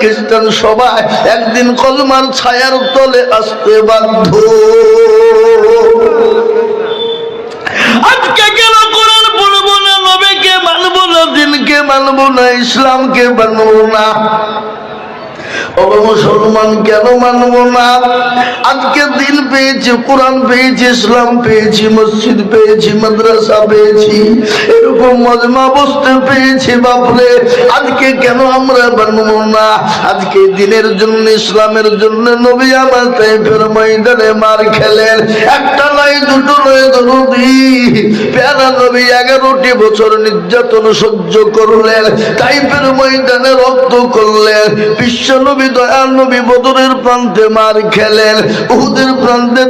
খ্রিস্টান, সবাই একদিন কলমার ছায়ার তলে আসতে বাধ্য। আজকে কেন কোরআন পড়ব না, নবীকে মানবো না, দিনকে মানবো না, ইসলামকে মানবো না? মুসলমান কেন মানবো না? আজকে পেয়েছি, কোরআন পেয়েছি, ইসলাম পেয়েছি, মসজিদ পেয়েছি, মাদ্রাসা পেয়েছি, এরকম মজমা পেয়েছি বাপরে। আজকে কেন আমরা মানবো না? আজকে দিনের জন্য, ইসলামের জন্য নবী আমার তাইফের ময়দানে মার খেলেন। একটা নয়, দুটো নয় দরদি প্যারা নবী এগারোটি বছর নির্যাতন সহ্য করলেন তাইফের ময়দানে রক্ত করলেন। বিশ্ব নবী দয়াল নবী বদরের প্রান্তে মার খেলেন উহুদের প্রান্তে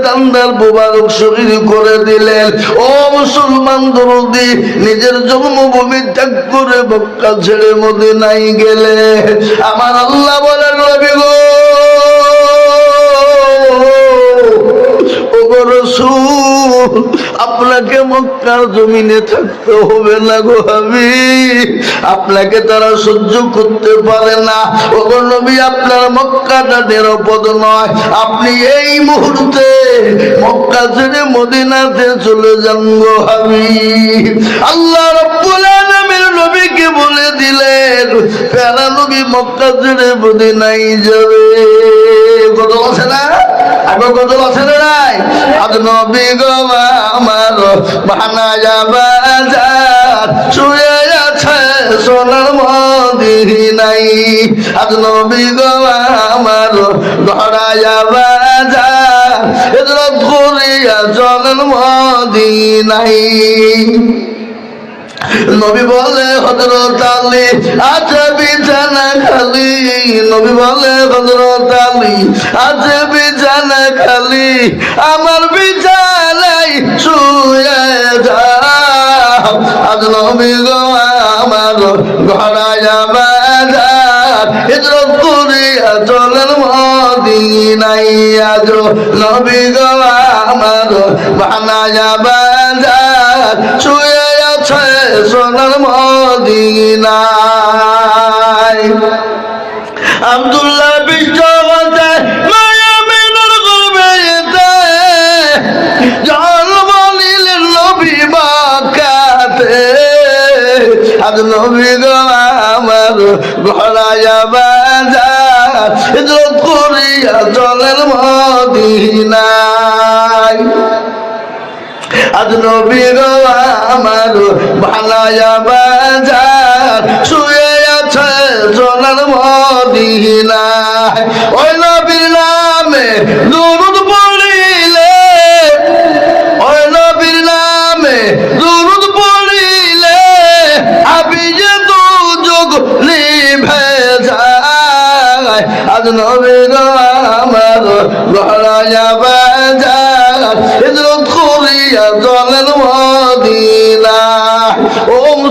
করে দিলেন। ও মুসলমান দরদি নিজের জন্মভূমি ত্যাগ করে বক্কা ছেড়ে মদিনায় গেলে। আমার আল্লাহ বলেন নবী গো রসুল, আপনাকে মক্কার জমিনে থাকতে হবে না গো আমি। আপনাকে তারা সহ্য করতে পারে না। ওগো নবী, আপনার মক্কাটা নিরাপদ নয়। আপনি এই মুহূর্তে মক্কা ছেড়ে মদিনাতে চলে যান গো আমি। আল্লাহ আলামিন নবীকে বলে দিলেন, প্যারা নবী মক্কা ছেড়ে মদিনাই যাবে। কত আছে না? আগে কত আছে না নাই? আজ নবী গো আমার বাহানা যাবা শুয়ে আছে সোনার মদিনাই আজ নবী গো আমার ধরা যাবা এদের করিয়া চলেন মদিনাই নবী বলে হজরত আলী আছে বিছানা খালি। নবী বলে হজরত আলী আছে বিছানা খালি। আমার বিছানাই শুয়ে যাও। আজ নবী গো, আমার ঘরায় বাজার হিজরত করিয়া চলেন আজ নবী গো, আমার বানায় বাজার শুয়ে আছে সোনার মদিনায়। আব্দুল্লাহ বিশ্ব নবী গো আমার বাজার হিজরত করিয়া চলেন মদিনায়। আজ নবী আমার ভালায়া বাজার, শুয়ে আছে সোনার মদিনায় ওই নবীর নামে দুরুদ পড়িলে, ওই নবীর নামে দুরুদ পড়িলে আবি যে দু যোগ নিভে যায়, আজ নবী আমার ঘরায়া বাজার করিয়া চলেন মদিনা।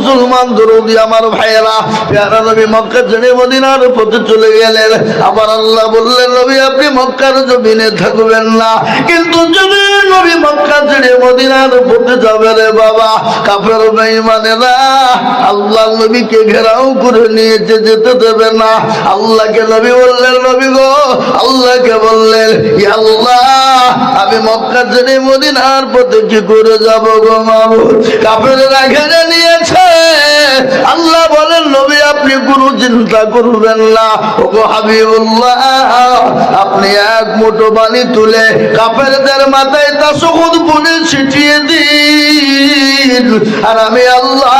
মুসলমান দরুদি আমার ভাইয়েরা, পেয়ারা নবী মক্কা ছেড়ে মদিনার পথে চলে গেলেন। আবার আল্লাহ বললেন, নবী, আপনি মক্কার জমিনে থাকবেন না। কিন্তু যদি নবী মক্কা ছেড়ে মদিনার পথে যাবে রে বাবা কাপের মানে না। আল্লাহ নবীকে ঘেরাও করে নিয়েছে, যেতে দেবে না। আল্লাহকে নবী বললেন, নবী গো, আল্লাহকে বললেন আল্লাহ, আমি মক্কা ছেড়ে মদিনার পথে কি করে যাব গো মাবুদ কাপেরা ঘেরে নিয়েছে। আল্লাহ বলেন, নবী, আপনি কোনো চিন্তা করবেন না। ও গো হাবিবুল্লাহ, আপনি এক মুঠো বালি তুলে কাপেরদের মাথায় তা সহুদ পুনে ছিটিয়ে দিন। আর আমি আল্লাহ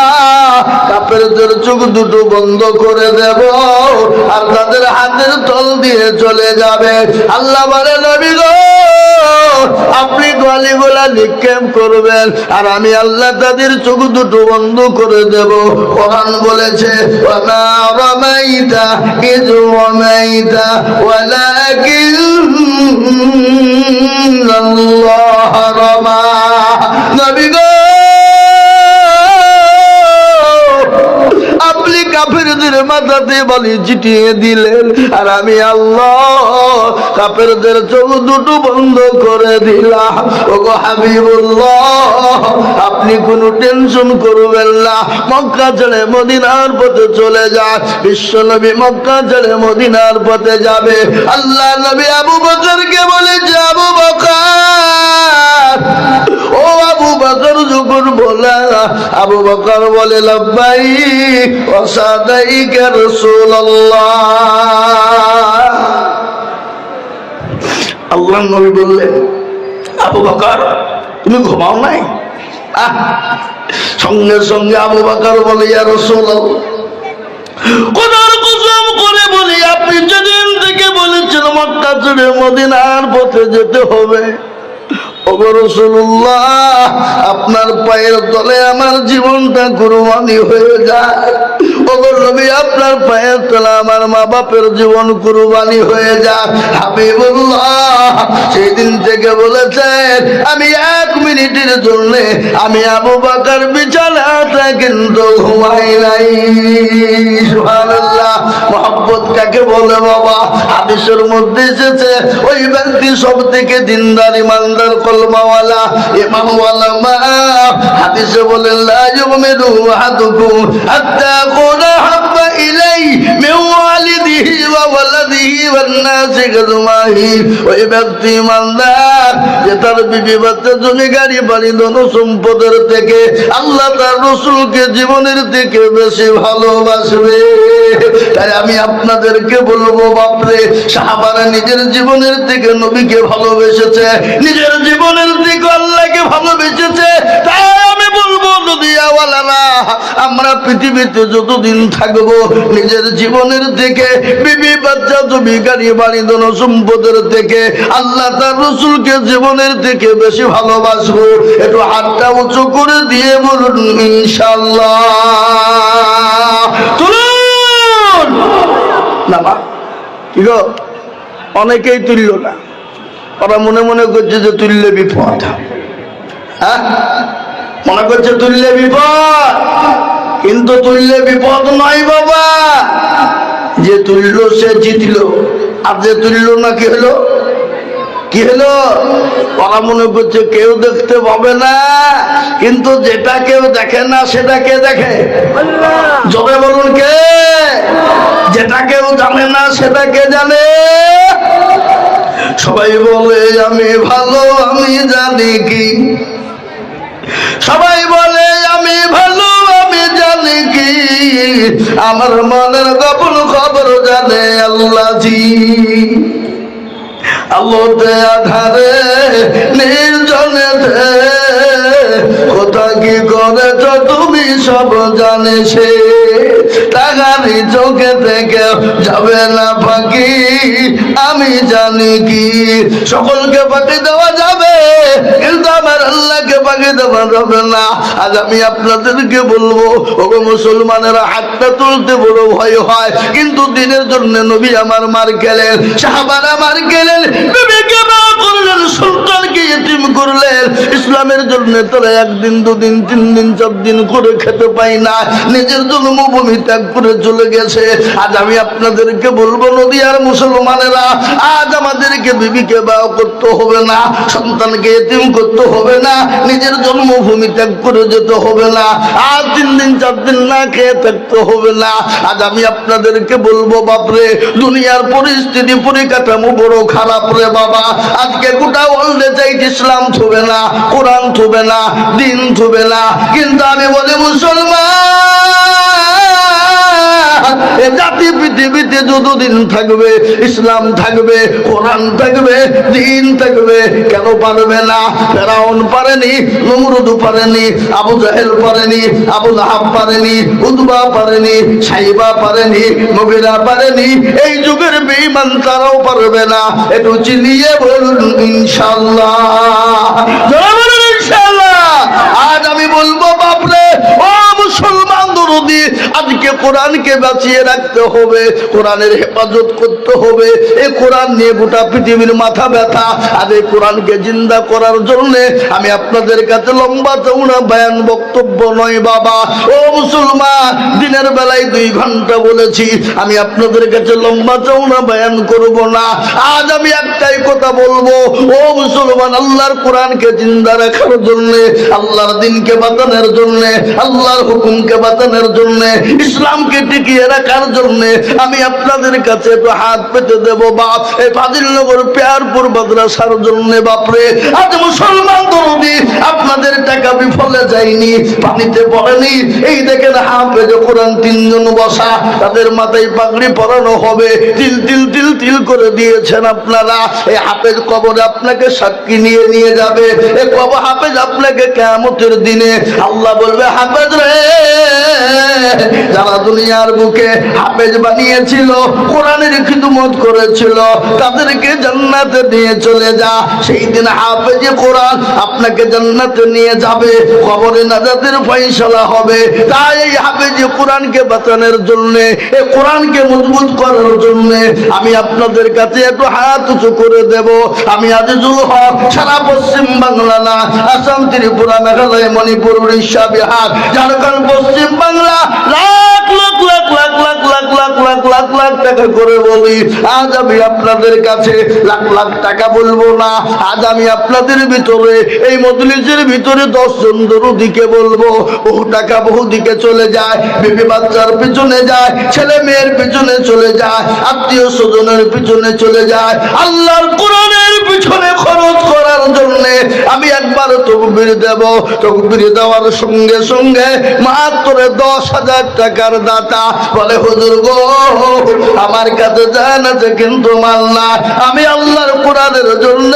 কাপেরদের চোখ দুটো বন্ধ করে দেব আর তাদের হাতের তল দিয়ে চলে যাবে। আল্লাহ বলে, নবী গো নিক্ষেপ করবেন? আর আমি আল্লাহ তাদের চোখ দুটো বন্ধ করে দেব। কোরআন বলেছে নবী গো কাফের মাথাতে বলি চিটিয়ে দিলেন। আর আমি আল্লাহ কাফেরদের চোখ দুটো বন্ধ করে দিলাম। ওগো হাবিবুল্লাহ, আপনি কোনো টেনশন করবেন না। মক্কা ছেড়ে মদিনার পথে চলে যান। বিশ্ব নবী মক্কা ছেড়ে মদিনার পথে যাবে। আল্লাহ নবী আবু বকরকে বলেছে, আবু বকর ও আবু বকর যখন বলা আবু বকর বলে লব্বাই অসাদাই কে রাসূলুল্লাহ। আল্লাহ নবী বললেন আবু বকর তুমি ঘুমাও নাই? আহ, সঙ্গে সঙ্গে আবু বকর বলে ইয়া রাসূলুল্লাহ। কসম করে বলি আপনি যেদিন থেকে বলেছেন মক্কা ছেড়ে মদিনার পথে যেতে হবে। আপনার পায়ের তলে আমার জীবনটা কুরবানি হয়ে যায়। ওগো নবী, আপনার পায়ের তলে আমার মা বাপের জীবন কুরবানি হয়ে যায়। হাবিবুল্লাহ সেই দিন থেকে বলেছেন, আমি এক মিনিটের জন্য, আমি আবু বাকার বিছানাটা কিন্তু ঘুমাই নাই। সুবহানাল্লাহ মোহাম্মত কাকে বলে বাবা? হাদিসের মধ্যে এসেছে, ওই ব্যক্তি সব থেকে দিনদার, ইমানদার কলমাওয়ালা ইমামওয়ালা মা হাদিসে বলেন লা ইউমিনু আহাদুকুম হাত্তা কুনা বাড়ি ধন সম্পদের থেকে আল্লাহ তার রসুলকে জীবনের থেকে বেশি ভালোবাসবে। তাই আমি আপনাদেরকে বলব, বাপরে, সাহাবারা নিজের জীবনের থেকে নবীকে ভালোবেসেছে, নিজের জীবনের থেকে আল্লাহকে ভালোবেসেছে তাই বলব নদিয়াওয়ালারা, আমরা পৃথিবীতে যতদিন থাকব, নিজের জীবনের থেকে, বিবি বাচ্চা জমি গাড়ি, বাড়ি, ধন সম্পদের থেকে, আল্লাহ তার রসুলকে জীবনের থেকে বেশি ভালোবাসবো। একটু হাতটা উঁচু করে দিয়ে বলুন ইনশাল্লাহ তুলুন! কি গো? অনেকেই তুলল না। ওরা মনে মনে করছে যে তুললে বিপদ। হ্যাঁ? মনে করছে তুললে বিপদ, কিন্তু তুললে বিপদ নয় বাবা। যে তুললো সে জিতলো। আর যে তুললো না, কি হলো? কি হলো? ওরা মনে করছে কেউ দেখতে পাবে না, কিন্তু যেটা কেউ দেখে না, সেটা কে দেখে? জবে বলুন কে? যেটা কেউ জানে না, সেটা কে জানে? সবাই বলে, আমি ভালো, আমি জানি কি। সবাই বলে, আমি ভালো, আমি জানি কি। আমার মনের গোপন খবর জানে আল্লাহ জি আলোতে আধারে নির্জনেতে কোথা কি করেছ তুমি সব জানে সে। টাকারি চোখে থেকে যাবে না পাখি আমি জানি কি। সকলকে পাখি দেওয়া যাবে, কিন্তু আমার আল্লাহকে পাখি দেওয়া যাবে না। আজ আমি আপনাদেরকে বলব, ওগো মুসলমানেরা হাতটা তুলতে বড় ভয় হয়, কিন্তু দিনের জন্য নবী আমার মার গেলেন সাহাবারা মার গেলেন বিবেকে মা করলেন ইসলামের জন্য তারা একদিন, দুদিন তিন দিন চার দিন করে খেতে পাই না। নিজের জন্মভূমি ত্যাগ করে চলে গেছে। আজ আমি আপনাদেরকে বলব নদী আর মুসলমানেরা, আজ আমাদেরকে বিবিকে বিবাহ করতে হবে না, সন্তানকে এতিম করতে হবে না, নিজের জন্মভূমি ত্যাগ করে যেতে হবে না, আর তিন দিন চার দিন না খেয়ে থাকতে হবে না। আজ আমি আপনাদেরকে বলব, বাপরে, দুনিয়ার পরিস্থিতি, পরিকাঠামো বড় খারাপ রে বাবা। আজকে গোটা ওয়ার্ল্ডে চাইতে ইসলাম থুবে না, কোরআন থুবে না, দিন থুবে না। কিন্তু আমি বলি, মুসলমান! জাতি, পৃথিবীতে যতদিন থাকবে, ইসলাম থাকবে, কোরআন থাকবে, দিন থাকবে, কেন পারবে না? ফেরাউন পারেনি, নমরুদ পারেনি, আবু জাহেল পারেনি, আবু লাহাব পারেনি উদ্বা পারেনি, সাইবা পারেনি মগিরা পারেনি। এই যুগের বেঈমান তারাও পারবে না। একটু চিনিয়ে বলুন ইনশাল্লাহ ইনশাল্লাহ আজ আমি বলব, বাপরে, ও মুসলমান দরদি আজকে কোরআনকে বাঁচিয়ে রাখতে হবে, কোরআনের হেফাজত করতে হবে। এই কোরআন নিয়ে গোটা পৃথিবীর মাথা ব্যথা। আর এই কোরআনকে জিন্দা করার জন্যে আমি আপনাদের কাছে লম্বা চৌড়া বয়ান বক্তব্য নয় বাবা। ও মুসলমান, দিনের বেলায় দুই ঘণ্টা বলেছি, আমি আপনাদের কাছে লম্বা চৌড়া বয়ান করব না। আজ আমি একটাই কথা বলব, ও মুসলমান, আল্লাহর কোরআনকে জিন্দা রাখার জন্যে, আল্লাহর দিনকে বাতানোর জন্যে, আল্লাহর হুকুমকে বাতানোর জন্য ইসলামকে টিকিয়ে রাখার জন্য আমি আপনাদের কাছে একটু হাত পেতে দেব, বাপ। এই ফাজিলনগর পেয়ারপুর মাদ্রাসার জন্য, বাপরে। আজ মুসলমান দরদি আপনাদের টাকা বিফলে যায়নি, পানিতে পড়েনি। এই দেখেন হাফেজ কোরআন তিনজন বসা, তাদের মাথায় পাগড়ি পরানো হবে। তিল তিল তিল তিল করে দিয়েছেন আপনারা। এই হাফেজ কবরে আপনাকে সাক্ষী নিয়ে নিয়ে যাবে। এ কব হাফেজ আপনাকে কেমতের দিনে আল্লাহ বলবে, হাফেজ রে যারা দুনিয়ার বুকে হাফেজ বানিয়েছিল, কোরআনের খিদমত করেছিল, তাদেরকে জান্নাতে নিয়ে চলে যা। সেই দিন হাফেজে কোরআন আপনাকে জান্নাতে নিয়ে যাবে, কবরে নাজাতের ফয়সালা হবে। তাই এই হাফেজে কোরআনকে বাঁচানোর জন্য, এই কোরআনকে মজবুত করার জন্য আমি আপনাদের কাছে একটু হাত উঁচু করে দেব। আমি আজিজুল হক, সারা পশ্চিম বাংলা না, আসাম, ত্রিপুরা, মেঘালয়, মণিপুর, উড়িষ্যা, বিহার, ঝাড়খণ্ড, পশ্চিম বাংলা বাচ্চার পিছনে যায়, ছেলে মেয়ের পিছনে চলে যায়, আত্মীয় স্বজনের পিছনে চলে যায়, আল্লাহর কোরআনের পিছনে খরচ করার জন্য আমি একবার তকবির দেব, তকবির দেওয়ার সঙ্গে সঙ্গে মাত্র দশ হাজার টাকার দাতা বলে, হুজুর গো, আমার কাছে জান আছে কিন্তু মাল না। আমি আল্লাহর কোরআনের জন্য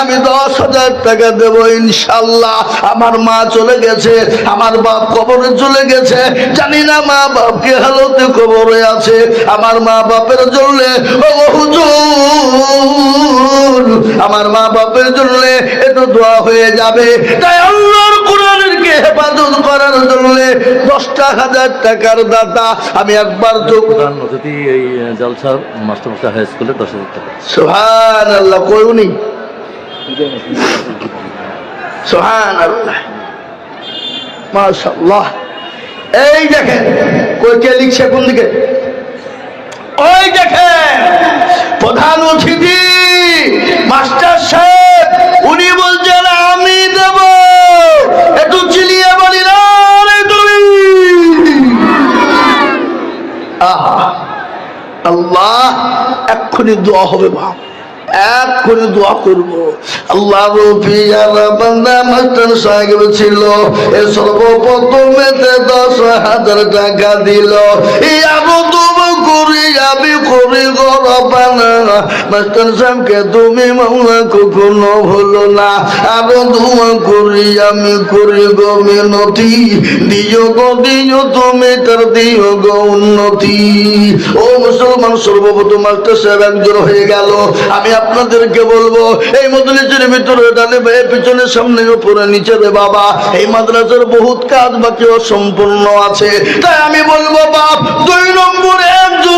আমি দশ হাজার টাকা দেব ইনশাল্লাহ। আমার মা চলে গেছে, আমার বাপ কবরে চলে গেছে। জানি না মা বাপ কে হালতে কবরে আছে। আমার মা বাপের জন্য, ও আমার মা বাপের জন্য একটু দোয়া হয়ে যাবে। তাই কে হেফাজত করার জন্য দশটা হাজার টাকার দাতা। আমি একবার তো এই জলসার মাস্টারমশাই হাই স্কুলে দশ হাজার টাকা। সোহান আল্লাহ সোহান আল্লাহ মাশাল্লাহ এই দেখেন কই কে লিখছে কোন দিকে? ওই দেখেন প্রধান অতিথি মাস্টার সাহেব উনি বলছেন আমি দেব একটু চিলিয়ে বলি না রে তুমি আহা এক্ষুনি দোয়া হবে মা। এক্ষুনি দোয়া করব। আল্লাহ সাহেব ছিল। এ সর্বপ্রথমে দশ হাজার টাকা দিল। আরও তুমি আমি মাস্টার সাহেবকে তুমি মামলা কখনো হলো না। আরও দোয়া করি আমি করি দিও গো দিও তুমি তার দিও গো উন্নতি। ও মুসলমান সর্বপ্রথম মাস্টার সাহেব একজন হয়ে গেল। আমি আপনাদেরকে বলব, এই মদলিসের ভিতরে ডালে ভাইয়ের পিছনে সামনে উপরে নিচে রে বাবা। এই মাদ্রাসার বহুত কাজ বাকি অসম্পূর্ণ আছে। তাই আমি বলব বাপ, দুই নম্বরে একজন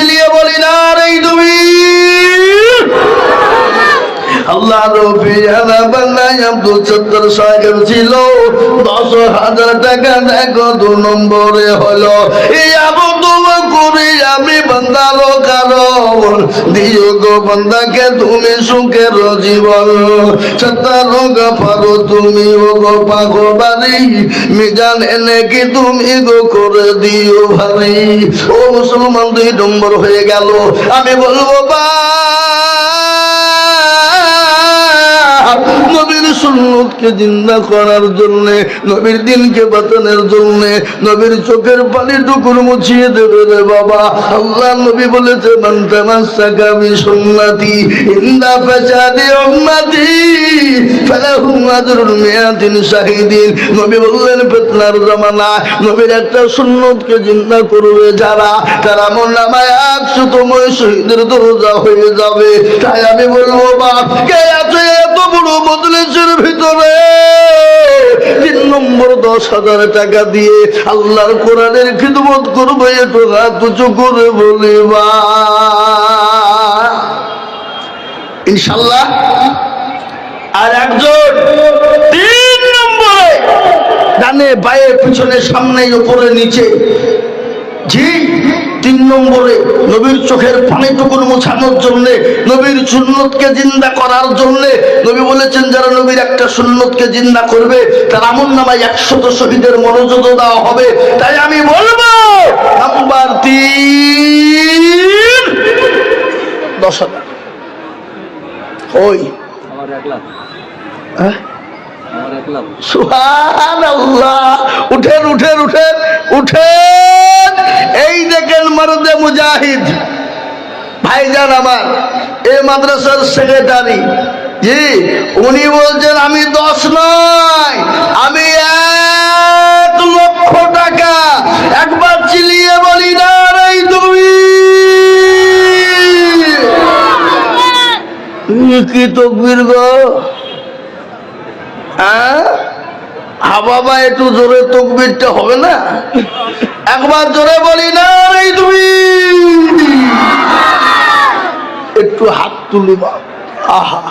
আল্লাহ ছিল। দশ হাজার টাকা দু নম্বরে আমি দিও গো তুমি সুখের জীবন সত্তর গাফারো তুমি, ও গো পাগো বাড়ি মিজান এনে কি তুমি গো করে দিও ভারি? ও মুসলমান দুই নম্বর হয়ে গেল। আমি বলব বা নবীর সুন্নতকে জিন্দা করার জন্য, নবীর দিনকে বাঁচানোর জন্য, নবীর চোখের পানি টুকুর মুছিয়ে দেবে রে বাবা। আল্লাহ নবী বলেছে মান্তামাসাকা বি সুন্নতি ইন্দা ফাসাদি উম্মতি। নবী বললেন জামানা, নবীর একটা সুন্নতকে জিন্দা করবে যারা, তারা আমল নামায় একশো তোমায় শহীদের দরজা হয়ে যাবে। তাই আমি বলব, বাপ, কে আছে ভিতরে? তিন নম্বর দশ হাজার টাকা দিয়ে আল্লাহর কোরআনের খিদমত করবে হাত উঁচু করে বলিবা ইনশাল্লাহ আর একজন তিন নম্বরে ডানে বায়ে, পিছনে সামনে, উপরে, নিচে। জি তিন নম্বরে নবীর চোখের পানিটুকুন মোছানোর জন্য, নবীর সুন্নতকে জিন্দা করার জন্য। নবী বলেছেন, যারা নবীর একটা সুন্নতকে জিন্দা করবে, তার আমল নামায় একশত শহীদের মনোযোগ দেওয়া হবে। তাই আমি বলব, নাম্বার তিন, দশ হাজার। ওই। আমার হ্যাঁ? উঠেন উঠেন উঠেন উঠেন। এই দেখেন মরদে মুজাহিদ। ভাইজান আমার এই মাদ্রাসার সেক্রেটারি। জি উনি বলছেন আমি দশ নয় আমি এক লক্ষ টাকা। একবার চিলিয়ে বলি না রে তুমি। কি তকবির গো? হা বাবা, একটু জোরে তকবিরটা হবে না? একবার জোরে বলি, না রে তুমি। একটু হাত তুলি আহা।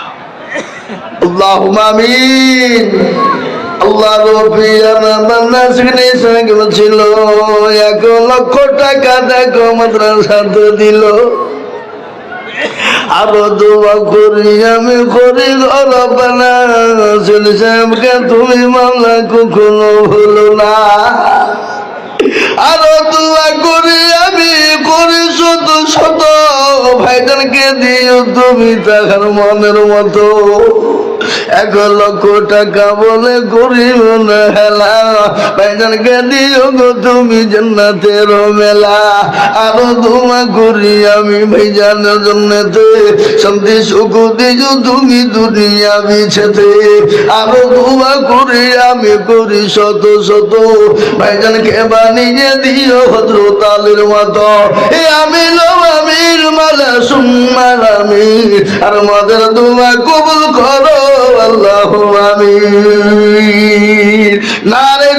ছিল। এক লক্ষ টাকা দেখো, মাদ্রাসাতে দিল। আরও দোয়া করি আমি করি গরবানা সাহেবকে তুমি মামলা কখনো ভুলো না। আরও দোয়া করি আমি করি শত শত, ভাইজানকে দিও তুমি তাহার মনের মতো। এক লক্ষ টাকা বলে করিব না হেলা ভাইজানকে দিও গো তুমি জান্নাতের মেলা। আরও দোয়া করি আমি ভাইজানের জন্যতে। শান্তি, সুখ দিও তুমি দুনিয়া বিছেতে। আরও দোয়া করি আমি করি শত শত। ভাইজানকে বানিয়ে দিও হজরত আলীর মতো। এ আমি আমির, মালা সুম্মার আমি আর মদের কবুল করো আমি নারে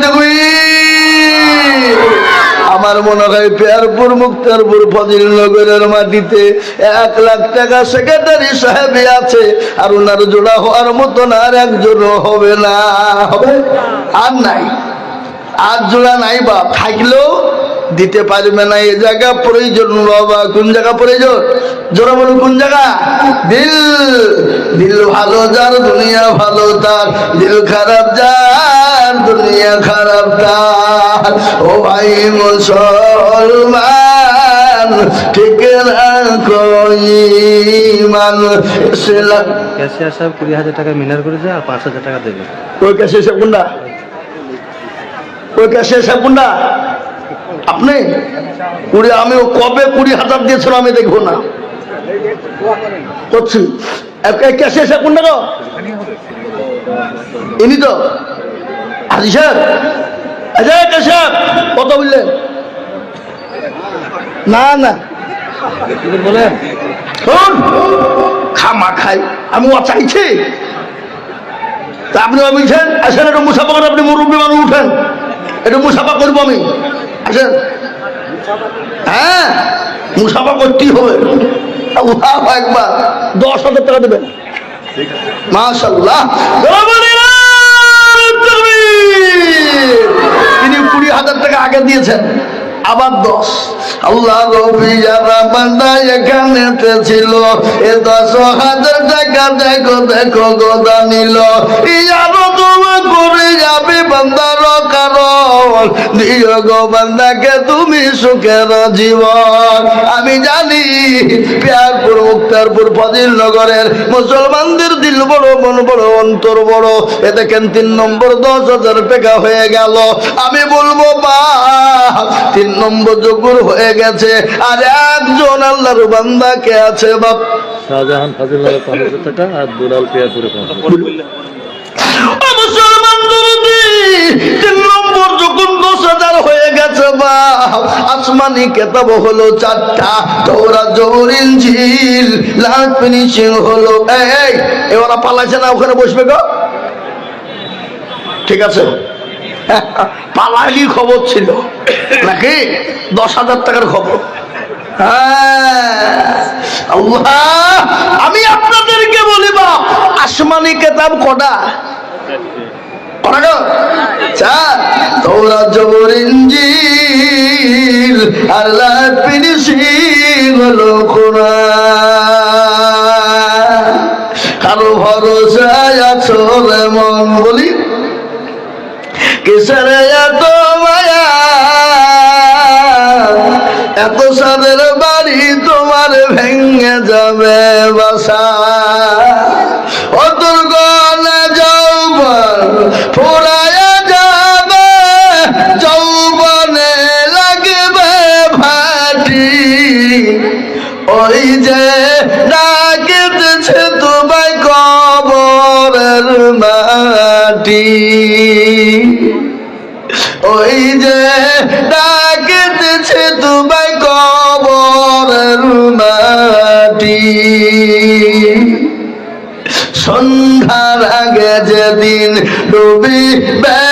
আমার মনে হয় পেয়ারপুর, মুক্তারপুর ফজিল নগরের মাটিতে এক লাখ টাকা সেক্রেটারি সাহেব আছে, আর ওনার জোড়া হওয়ার মতন আর একজনও হবে না। হবে? আর নাই। আর জোড়া নাই বা। থাকলেও দিতে পারবে না এ জায়গা প্রয়োজন বাবা কোন জায়গা প্রয়োজন? জোরা বলুন কোন জায়গা? দিল দিল ভালো যার দুনিয়া ভালো তার। দিল খারাপ যার দুনিয়া খারাপ তার। ও ভাই মুসলমান ঠিক রাখো ইমান? ইসলাম ক্যাশিয়ার সাহেব কুড়ি হাজার টাকা মিনার করেছে আর পাঁচ হাজার টাকা দেবে। ওই কাছে এসে কোনটা? ওই কাছে এসে কোনটা? আপনি কুড়ি আমি কবে কুড়ি হাজার দিয়েছিল আমি দেখব না। করছি। ক্যাশে এসে কোনটা গো? ইনি তো। হাজি সাহেব। আচ্ছা ক্যাশ কত বললেন? না না। বলেন। শোন খামা খাই আমি ও চাইছি। তা আপনি বলছেন আসেন একটু মুসাফা করে আপনি মুরব্বী মানুষ উঠেন। একটু মুসাফা করব আমি। আসেন হ্যাঁ মুসাফা করতেই হবে। উহাব একবার দশ হাজার টাকা দেবেন। মাশাল্লাহ তিনি কুড়ি হাজার টাকা আগে দিয়েছেন। আবার দশ। আল্লাহ এখানে ছিল এ দশ হাজার টাকা দেখো দেখো গোদা নিল। ইয়ারো করে যাবে বান্দার কারণ। দিও গো বান্দাকে তুমি সুখের জীবন। আমি জানি প্যারপুর, মুক্তারপুর ফজিল নগরের মুসলমানদের দিল বড়, মন বড়, অন্তর বড়। এ দেখেন তিন নম্বর দশ হাজার টাকা হয়ে গেল। আমি বলব বা তিন নম্বর যোগুর হয়ে গেছে আর একজন আল্লাহর বান্দা কে আছে বাপ? শাহজাহান ফাজিলনগর পাঁচ হাজার টাকা আর দুলাল পেয়ারপুরে পাঁচ মুসলমান তিন নম্বর যখন দশ হাজার হয়ে গেছে বা আসমানি কেতাব হলো চারটা তোরা জৌরিন ঝিল লাল ফিনিশিং হলো এই এই, এ ওরা পালাইছে না ওখানে বসবে গো? ঠিক আছে। পালাইলি খবর ছিল। নাকি? দশ হাজার টাকার খবর। হ্যাঁ, আমি আপনাদেরকে বলিবা আসমানি কেতাব কটা? কারও ভরসায় আছো মন বলি কিসের এত মায়া? এত সাদের বাড়ি তোমার ভেঙে যাবে বাসা। সন্ধ্যার আগে যেদিন ডুবি বেলা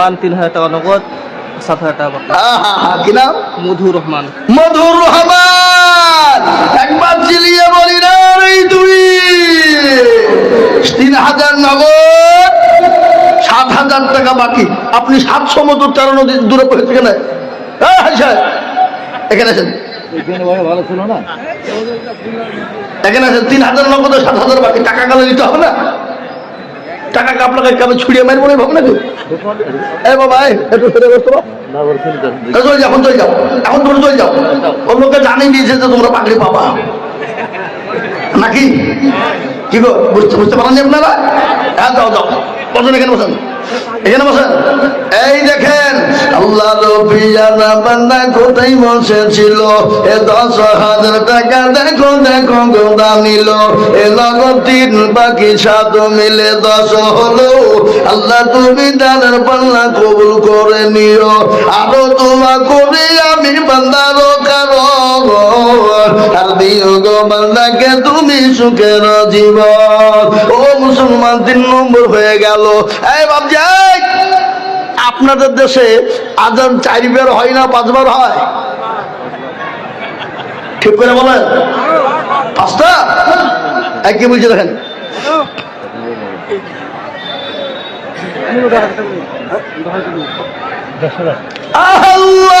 রহমান তিন হাজার টাকা নগদ সাত হাজার টাকা কি নাম? মধু রহমান। মধুর রহমান! একবার চিলিয়ে বলি না তুই। তিন হাজার নগদ সাত হাজার টাকা বাকি। আপনি সাতশো মতো তেরো নদী দূরে পড়ে থেকে না এখানে আছেন এখানে ভালো ছিল না এখানে আছেন তিন হাজার নগদ সাত হাজার বাকি। টাকা গেলে দিতে হবে না? টাকা আপনাকে কেমন ছুড়িয়ে মারবো না ভাবনা নাকি এ বাবা একটু চলে যাও, এখন চলে যাও। এখন তোমরা চলে যাও। অন্যকে জানিয়ে দিয়েছে তোমরা পাগড়ি পাবা নাকি? কি গো, বুঝতে বুঝতে পারেননি আপনারা? হ্যাঁ যাও যাও। বসেন এখানে, বসেন। এখানে বসেন। এই দেখেন, আল্লাহ রবিয়ানা বান্দা কোথায় বসেছিল এ দশ হাজার টাকা দেখো দেখো, গোদা নিল। এ নগদ তিন বাকি সাত মিলে দশ হলো। আল্লাহ তুমি দানের পাল্লা কবুল করে নিও। আরও তোমা করে আমি বান্দারও কারণ আর বান্দাকে, তুমি সুখের জীবন। ও মুসলমান, তিন নম্বর হয়ে গেল। এই বাবজি এই! আপনাদের দেশে আজান চারবার হয় না পাঁচবার হয়? ঠিক করে বলেন? পাঁচটা? এক কি বলছে দেখেন? আল্লাহ!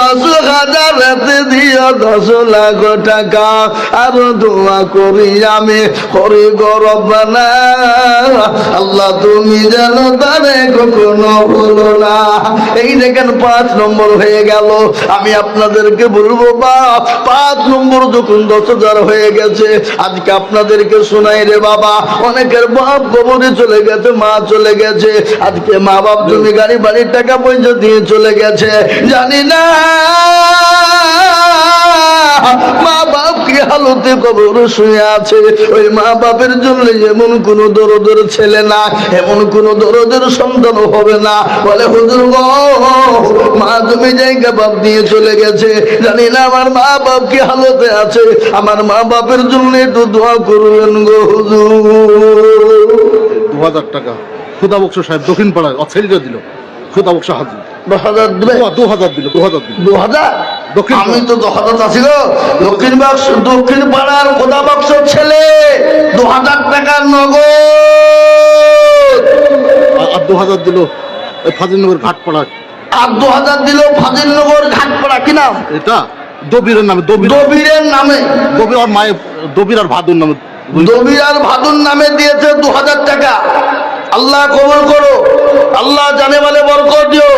দশ হাজার দিও দশ লাখ টাকা। আর দোয়া করি আমি না। আল্লাহ, তুমি যেন তারে কখনো বলো না। এই দেখেন পাঁচ নম্বর হয়ে গেল, আমি আপনাদেরকে বলব বা, পাঁচ নম্বর যখন দশ হাজার হয়ে গেছে, আজকে আপনাদেরকে শোনাই রে বাবা, অনেকের বাপ কবরে চলে গেছে, মা চলে গেছে। আজকে মা বাপ তুমি গাড়ি বাড়ির টাকা পয়সা দিয়ে চলে গেছে। জানি না আছে। ছেলে না, এমন সন্তান হবে না। বলে মা তুমি জায়গা বাপ দিয়ে চলে গেছে। আমার মা বাপ কি আছে। আমার মা বাপের জন্য একটু দোয়া করবেন গো, হুজুর। দু হাজার টাকা। খুদা বক্স সাহেব দক্ষিণ পাড়ায় অথেরিটা দিল। খুদা বক্স হাজির দশ হাজার দিবে? দু হাজার দিল দু হাজার দু হাজার? দক্ষিণ আমি তো দশ হাজার আছি গো। দক্ষিণ বাক্স দক্ষিণ পাড়ার খোদা বাক্সর ছেলে। দু হাজার নগদ। আর- দু হাজার দিল ওই ফাজিলনগর ঘাট আর দু হাজার দিল ফাজিলনগর ঘাটপাড়া। কি নাম? এটা দবিরের নামে দবিরের নামে। দবির আর মায়ের দবির আর ভাদুর নামে। দবির আর ভাদুর নামে দিয়েছে দু হাজার টাকা। আল্লাহ কবল করো। আল্লাহ জানে বলে বরকত দিও।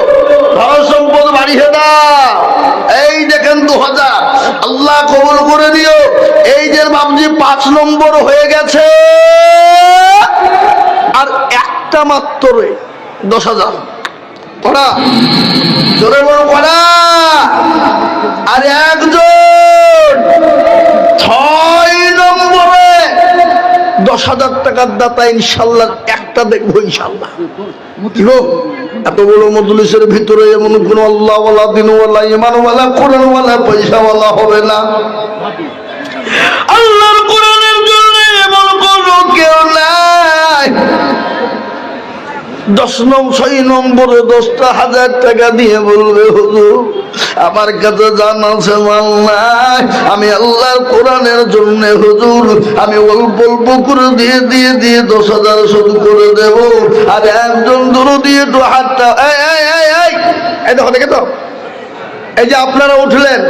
ধন সম্পদ বাড়িয়ে দাও। এই দেখেন দু হাজার। আল্লাহ কবল করে দিও। এই যে বাবজি পাঁচ নম্বর হয়ে গেছে। আর একটা মাত্র দশ হাজার। করা জোরে বড় করা আর একজন দশ হাজার টাকার দাতা ইনশাল্লাহ, একটা দেখব ইনশাল্লাহ। এত বড় মজলিসের ভিতরে এমন কোন আল্লাহওয়ালা দিনওয়ালা ইমানওয়ালা কোরআনওয়ালা পয়সাওয়ালা হবে না। আল্লাহর কোরআনের জন্য এমন কোন কেউ নাই। দশ নং, ছয় নম্বরে দশটা হাজার টাকা দিয়ে বলবে, হুজুর, আমার কাছে জান আছে নাই। আমি আল্লাহর কোরআনের জন্য, হুজুর, আমি অল্প অল্প করে দিয়ে দিয়ে দিয়ে দশ হাজার শুধু করে দেব। আর একজন দূর দিয়ে তো হাতটা এই দেখো, দেখে তো। এই যে আপনারা উঠলেন,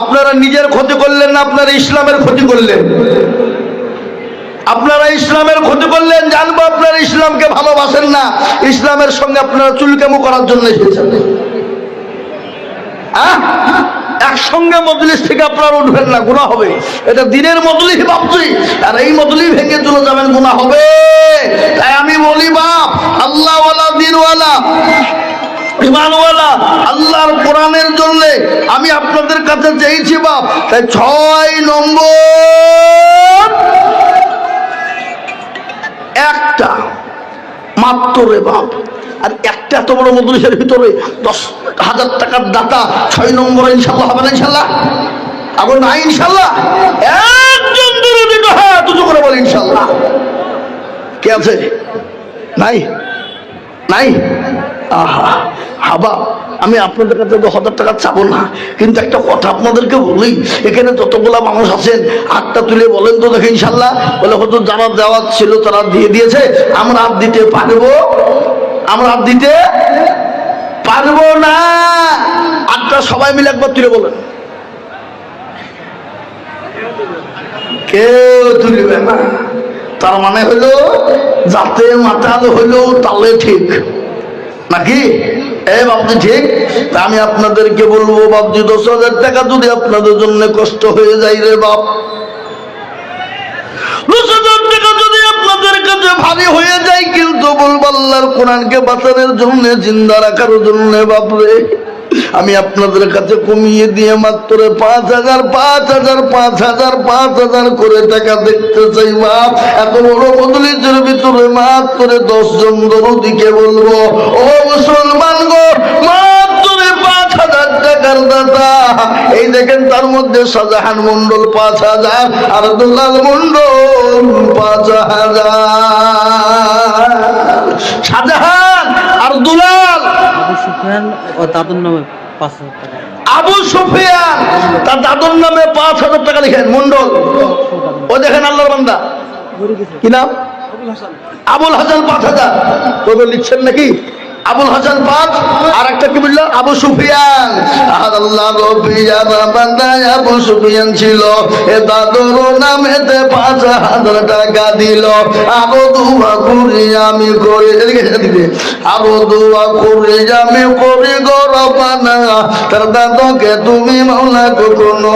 আপনারা নিজের ক্ষতি করলেন না, আপনারা ইসলামের ক্ষতি করলেন? আপনারা ইসলামের ক্ষতি করলেন, জানব আপনারা ইসলামকে ভালোবাসেন না। ইসলামের সঙ্গে আপনারা চুলকামু করার জন্য এসেছেন? একসঙ্গে মজলিস থেকে আপনারা উঠবেন না গুণা হবে। এটা দিনের মজলিস ভাবছি আর এই মজলিস ভেঙে চলে যাবেন গুণা হবে। তাই আমি বলি, বাপ, আল্লাহওয়ালা, দিনওয়ালা আল্লাহর কোরআনের জন্য আমি আপনাদের কাছে চেয়েছি, বাপ। তাই ছয় নম্বর একটা, মাত্র রে বাপ। আর একটা এত বড় মজলিসের ভিতরে দশ হাজার টাকার দাতা, ছয় নম্বর ইনশাল্লাহ হবে না ইনশাল্লাহ আবার না ইনশাল্লাহ একজন দূরে হ্যাঁ দুটো করে বলে ইনশাল্লাহ কে আছে? নাই? নাই? আহা, হাবা, আমি আপনাদের কাছে তো হাজার টাকা চাবো না। কিন্তু একটা কথা আপনাদেরকে বলি, এখানে যতগুলা মানুষ আছেন হাতটা তুলে বলেন তো দেখে ইনশাল্লাহ। বলে হয়তো যারা দেওয়া ছিল তারা দিয়ে দিয়েছে, আমরা হাত দিতে পারব? আমরা হাত দিতে পারব না? আটটা সবাই মিলে একবার তুলে বলেন। কেউ তুলবে না। তার মানে হলো, যাতে মাতাল হইল তালে ঠিক। নাকি? এ বাবজি ঠিক? আমি আপনাদেরকে বলব বাবজি দশ হাজার টাকা যদি আপনাদের জন্য কষ্ট হয়ে যায় রে বাপ। দশ হাজার টাকা যদি আপনাদের কাছে ভারী হয়ে যায়, কিন্তু বলব আল্লাহর কোরআনকে বাঁচানোর জন্য, জিন্দা রাখার জন্য বাপরে আমি আপনাদের কাছে কমিয়ে দিয়ে মাত্র পাঁচ হাজার পাঁচ হাজার পাঁচ হাজার পাঁচ হাজার করে টাকা দেখতে চাই বাপ এত বড় বদলিজের ভিতরে মাত্র দশ জন দরদিকে বলব, ও মুসলমান গো এই দেখেন তার মধ্যে শাহজাহান মন্ডল পাঁচ হাজার আর দুলাল মন্ডল পাঁচ হাজার। শাহজাহান আর দুলাল সুফিয়ান ও দাদুর নামে পাঁচ হাজার টাকা। আবু সুফিয়ান তার দাদুর নামে পাঁচ হাজার টাকা লিখেন মন্ডল ও দেখেন আল্লাহর বান্দা। কি নাম? আবুল হাসান। পাঁচ হাজার। লিখছেন নাকি? আবুল হাসান পাঁচ আর একটা কি বলল? আবু সুফিয়ান। আবু সুফিয়ান ছিল। এ দাদুর নামেতে পাঁচ হাজার টাকা দিল। আরও দুয়া করি আমি করি আরও দুয়া করি আমি করি গরবানা তার দাদকে তুমি মাওলা কখনো